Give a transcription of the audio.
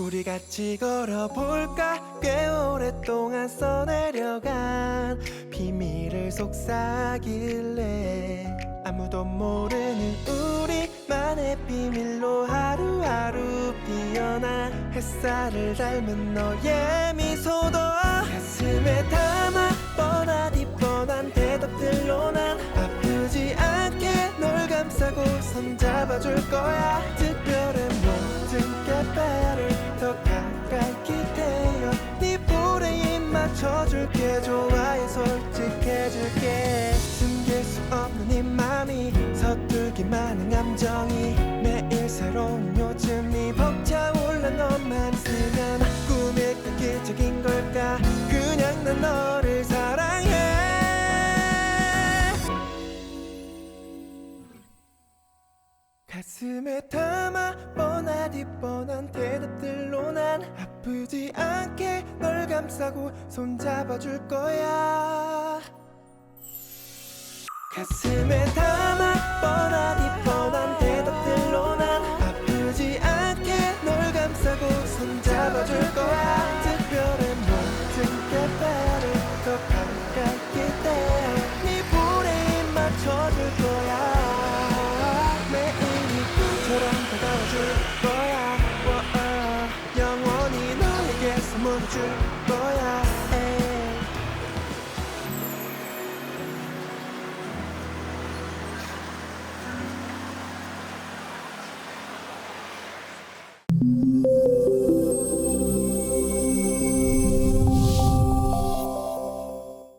우리 같이 걸어볼까? 꽤 오랫동안 써내려간 비밀을 속삭일래? 아무도 모르는 우리만의 비밀로 하루하루 피어나 햇살을 닮은 너의 미소도 가슴에 담아 뻔하디 뻔한 대답들로 난 아프지 않게 널 감싸고 손잡아줄 거야 맞춰줄게 좋아해 솔직해줄게. 숨길 수 없는 이 맘이 서툴기만 한 감정이 매일 새로운 요즘이 벅차올라 너만 있으면 꿈일까 기적인 걸까? 그냥 난 너를 사랑해. 가슴에 담아 뻔하디 난 아프지 않게 널 감싸고 손잡아줄 거야. 가슴에 담아 뻔하디 뻔한 대답들로 난 아프지 않게 널 감싸고 손잡아줄 거야. 특별한 모든 깨발을 더 가까이 기대 멈출 거야 에이.